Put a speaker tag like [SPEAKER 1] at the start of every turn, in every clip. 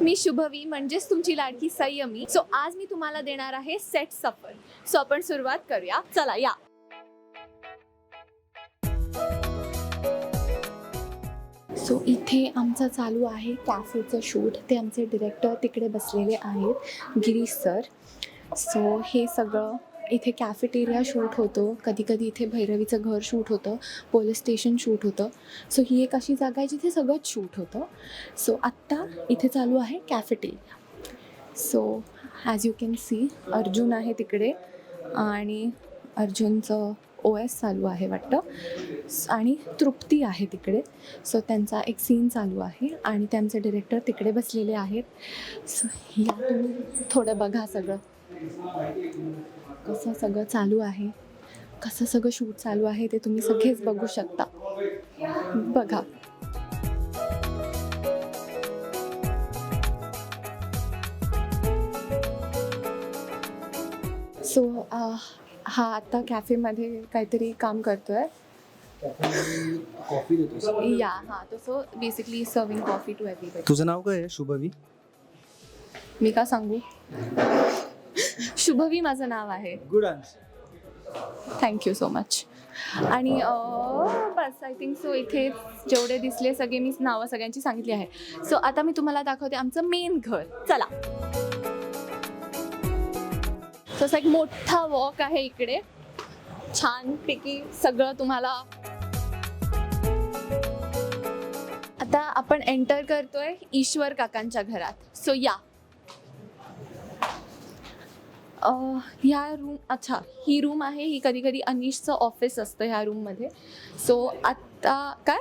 [SPEAKER 1] मी शुभवी म्हणजेच तुमची लाडकी संयमी. सो आज मी तुम्हाला देणार आहे सेट सफर. सो आपण सुरुवात करूया. चला या. सो इथे आमचं चालू आहे कॅफेचं शूट. ते आमचे डिरेक्टर तिकडे बसलेले आहेत. गिरीश सर सो हे सगळं इथे कॅफेटेरिया शूट होतो. कधी कधी इथे भैरवीचं घर शूट होतं. पोलीस स्टेशन शूट होतं. सो ही एक अशी जागा आहे जिथे सगळंच शूट होतं. सो आत्ता इथे चालू आहे cafeteria so as you can see Arjun आहे तिकडे. आणि अर्जुनचं ओ एस चालू आहे वाटतं. आणि तृप्ती आहे तिकडे. सो त्यांचा एक सीन चालू आहे. आणि त्यांचे डिरेक्टर तिकडे बसलेले आहेत. सो या तुम्ही थोडं बघा सगळं. कसं सगळं चालू आहे कसं सगळं शूट चालू आहे ते तुम्ही सगळेच बघू शकता. बघा. सो हा आता कॅफेमध्ये काहीतरी काम करतोय.
[SPEAKER 2] कॉफी देतो
[SPEAKER 1] या हा. तो so basically serving coffee to everybody
[SPEAKER 2] तुझं नाव काय आहे शुभवी?
[SPEAKER 1] मी का सांगू? शुभवी माझं नाव आहे.
[SPEAKER 2] Good answer
[SPEAKER 1] thank you so much आणि अं, बस आय थिंक सो इथे जेवढे दिसले सगळे मी नावं सगळ्यांची सांगितली आहे. सो आता मी तुम्हाला दाखवते आमचं मेन घर. चला. So, असं एक मोठा वॉक आहे इकडे. छानपैकी सगळं तुम्हाला. आता आपण एंटर करतोय ईश्वर काकांच्या घरात. सो या. ह्या रूम अच्छा ही रूम आहे ही कधी कधी अनिशचं ऑफिस असतं ह्या रूममध्ये सो आत्ता काय?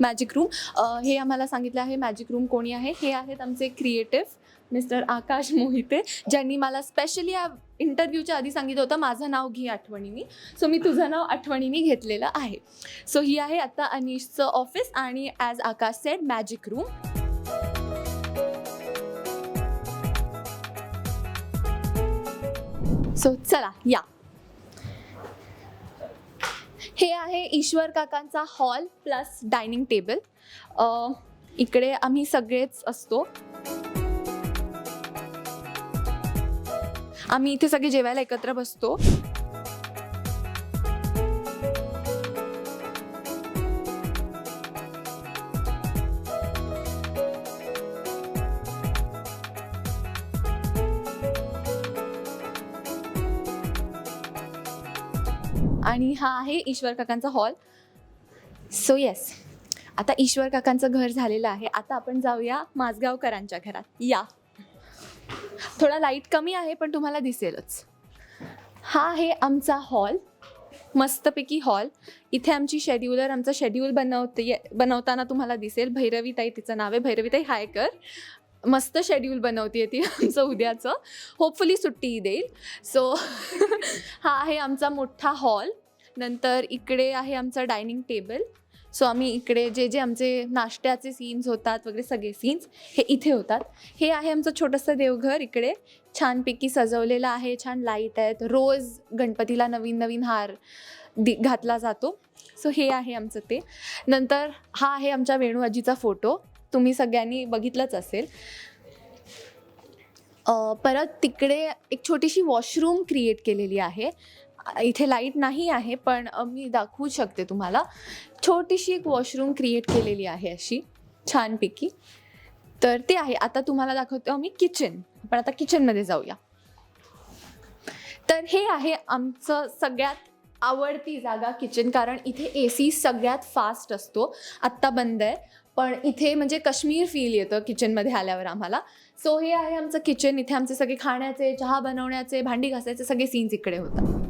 [SPEAKER 1] मॅजिक रूम हे आम्हाला सांगितलं आहे मॅजिक रूम कोणी आहे? हे आहेत आमचे क्रिएटिव्ह मिस्टर आकाश मोहिते ज्यांनी मला स्पेशली या इंटरव्ह्यूच्या आधी सांगितलं होतं माझं नाव घे आठवणीने. सो मी तुझं नाव आठवणीने घेतलेलं आहे. सो ही आहे आत्ता अनिशचं ऑफिस आणि as Akash said magic room so चला या. हे आहे ईश्वर काकांचा हॉल प्लस डायनिंग टेबल. इकडे आम्ही सगळेच असतो. आम्ही इथे सगळे जेवायला एकत्र बसतो. आणि हा आहे ईश्वर काकांचा हॉल. सो येस आता ईश्वर काकांचं घर झालेलं आहे. आता आपण जाऊया माझगावकरांच्या घरात. या. थोडा लाइट कमी आहे पण तुम्हाला दिसेलच. हा आहे आमचा हॉल. मस्तपैकी हॉल. इथे आमची शेड्युलर आमचं शेड्यूल बनवते बनवताना तुम्हाला दिसेल. भैरवीताई तिचं नाव आहे. भैरवीताई हाय कर मस्त शेड्यूल बनवते ती आमचं उद्याचं. होपफुली सुट्टी देईल. सो हा आहे आमचा मोठा हॉल नंतर इकडे आहे आमचा डायनिंग टेबल सो आम्ही इकडे जे जे आमचे नाश्त्याचे सीन्स होतात वगैरे सगळे सीन्स हे इथे होतात. हे आहे आमचं छोटंसं देवघर इकडे. छानपैकी सजवलेलं आहे छान लाइट आहेत. रोज गणपतीला नवीन नवीन हार दि घातला जातो. सो हे आहे आमचं ते. नंतर हा आहे आमच्या वेणू आजीचा फोटो तुम्ही सगळ्यांनी बघितलंच असेल. परत तिकडे एक छोटीशी वॉशरूम क्रिएट केलेली आहे. इथे लाइट नाही आहे पण मी दाखवू शकते तुम्हाला. छोटीशी एक वॉशरूम क्रिएट केलेली आहे अशी छानपैकी. तर ते आहे. आता तुम्हाला दाखवतो. आम्ही किचन. पण आता किचनमध्ये जाऊया. तर हे आहे आमचं सगळ्यात आवडती जागा किचन कारण इथे ए सी सगळ्यात फास्ट असतो. आत्ता बंद आहे. पण इथे म्हणजे काश्मीर फील येतं किचनमध्ये आल्यावर आम्हाला. सो हे आहे आमचं किचन इथे आमचे सगळे खाण्याचे चहा बनवण्याचे भांडी घासायचे सगळे सीन्स इकडे होतात.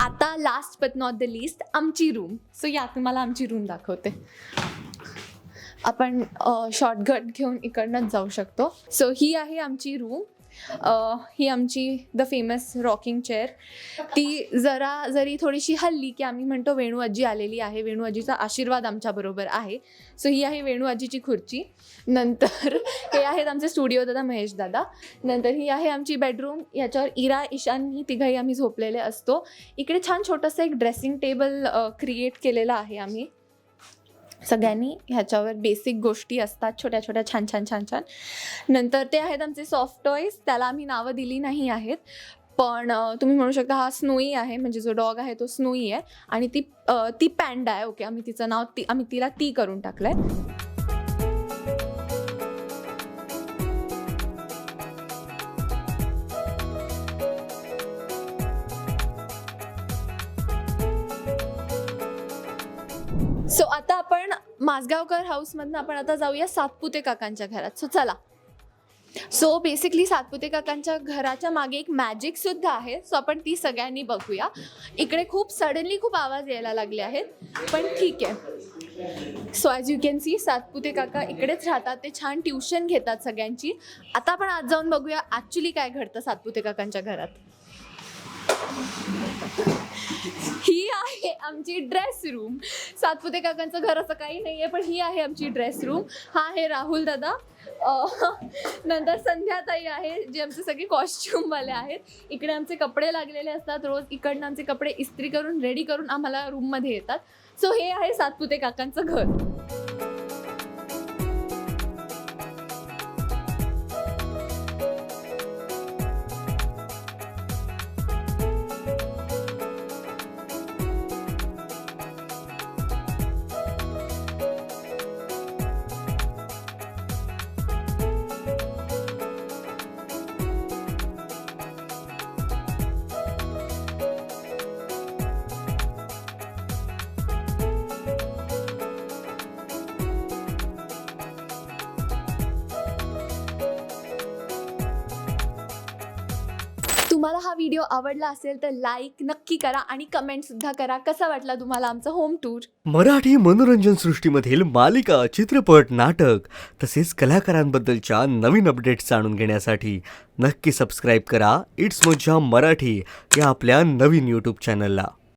[SPEAKER 1] आता last but not the least आमची रूम सो या तुम्हाला आमची रूम दाखवते. आपण शॉर्टकट घेऊन इकडनंच जाऊ शकतो. सो ही आहे आमची रूम ही आमची द फेमस रॉकिंग चेअर ती जरा जरी थोडीशी हल्ली की आम्ही म्हणतो वेणू आजी आलेली आहे वेणू आजीचा आशीर्वाद आमच्याबरोबर आहे. सो ही आहे वेणू आजीची खुर्ची. नंतर हे आहेत आमचे स्टुडिओ दादा महेश दादा. नंतर ही आहे आमची बेडरूम याच्यावर इरा ईशान ही आम्ही झोपलेले असतो. इकडे छान छोटंसं एक ड्रेसिंग टेबल क्रिएट केलेलं आहे आम्ही. सगळ्यांनी ह्याच्यावर बेसिक गोष्टी असतात छोट्या छोट्या छान छान छान छान. नंतर ते आहेत आमचे सॉफ्ट टॉईज त्याला आम्ही नावं दिली नाही आहेत. पण तुम्ही म्हणू शकता हा स्नोई आहे म्हणजे जो डॉग आहे तो स्नोई आहे. आणि ती ती पॅन्डा आहे ओके आम्ही तिचं नाव ती आम्ही तिला ती करून टाकलं आहे सो आता आपण माजगावकर हाऊसमधनं आपण आता जाऊया सातपुते काकांच्या घरात. सो चला. सो बेसिकली सातपुते काकांच्या घराच्या मागे एक मॅजिक सुद्धा आहे. सो आपण ती सगळ्यांनी बघूया. इकडे खूप सडनली खूप आवाज यायला लागले आहेत. पण ठीक आहे. So as you can see Satpute काका इकडेच राहतात. ते छान ट्युशन घेतात सगळ्यांची. आता आपण आज जाऊन बघूया ॲक्च्युली काय घडतं सातपुते काकांच्या घरात. ही आहे आमची ड्रेस रूम सातपुते काकांचं घर असं काही नाही आहे पण ही आहे आमची ड्रेस रूम हा आहे राहुल दादा. नंतर संध्याताई आहे जे आमचे सगळे कॉस्ट्युमवाले आहेत. इकडे आमचे कपडे लागलेले असतात रोज. इकडनं आमचे कपडे इस्त्री करून रेडी करून आम्हाला रूममध्ये येतात. सो हे आहे सातपुते काकांचं घर. तुम्हाला हा व्हिडिओ आवडला असेल तर लाईक नक्की करा आणि कमेंट सुद्धा करा. कसा वाटला तुम्हाला आमचं होम टूर
[SPEAKER 3] मराठी मनोरंजन सृष्टीमधील मालिका चित्रपट नाटक तसेच कलाकारांबद्दलच्या नवीन अपडेट्स जाणून घेण्यासाठी नक्की सबस्क्राईब करा. इट्स मज्जा मराठी या आपल्या नवीन यूट्यूब चॅनलला